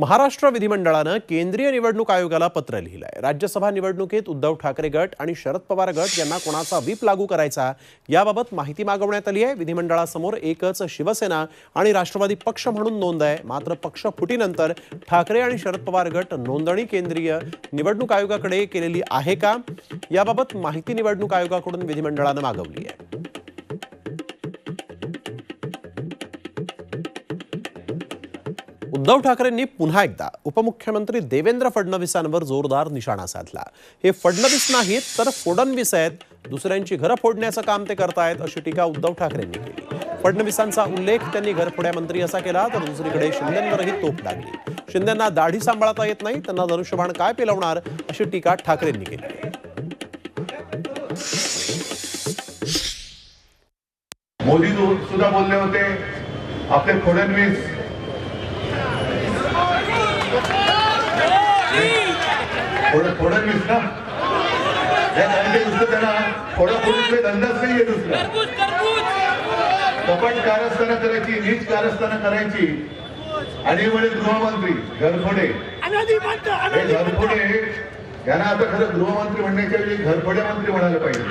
महाराष्ट्र विधिमंडळानं केंद्रीय निवडणूक आयोगाला पत्र लिहिलंय. राज्यसभा निवडणुकीत उद्धव ठाकरे गट आणि शरद पवार गट यांना कोणाचा व्हीप लागू करायचा याबाबत माहिती मागवण्यात आली आहे. विधिमंडळासमोर एकच शिवसेना आणि राष्ट्रवादी पक्ष म्हणून नोंद आहे. मात्र पक्ष फुटीनंतर ठाकरे आणि शरद पवार गट नोंदणी केंद्रीय निवडणूक आयोगाकडे केलेली आहे का? याबाबत माहिती निवडणूक आयोगाकडून विधिमंडळानं मागवली आहे. उद्धव ठाकरेंनी पुन्हा एकदा उपमुख्यमंत्री देवेंद्र फडणवीसांवर जोरदार निशाणा साधला. हे फडणवीस नाहीत तर फोडणवीस आहेत. दुसऱ्यांची घरं फोडण्याचं काम ते करतायत अशी टीका उद्धव ठाकरेंनी केली. फडणवीसांचा उल्लेख त्यांनी घरफोड्या मंत्री असा केला तर दुसरीकडे शिंदेंवरही तोप लागली. शिंदेंना दाढी सांभाळता येत नाही त्यांना धनुष्यबाण काय पेलवणार अशी टीका ठाकरेंनी केली. मोदी सुद्धा बोलले होते आपले फडणवीस फडणवीस ना. या धंदे दुसरं त्यांना फोडाफोडीचे धंदाच नाहीये दुसरा. कपट कारस्थानं करायची नीच कारस्थानं करायची. आणि म्हणे गृहमंत्री घरफोडे. हे घरफोडे यांना आता खरं गृहमंत्री म्हणण्याच्या घरफोड्या मंत्री म्हणायला पाहिजे.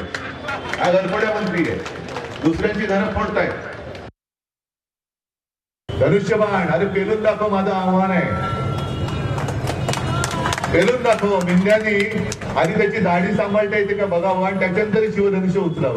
हा घरफोड्या मंत्री आहे. दुसऱ्यांची घरं फोडतायत. धनुष्यबाण अरे पेलून दाखव माझं आव्हान आहे. पेलून दाखव मिंद्यानी आणि त्याची दाढी सांभाळता येते का बघावं आणि त्याच्यानंतर शिवधनुष्य उचलावं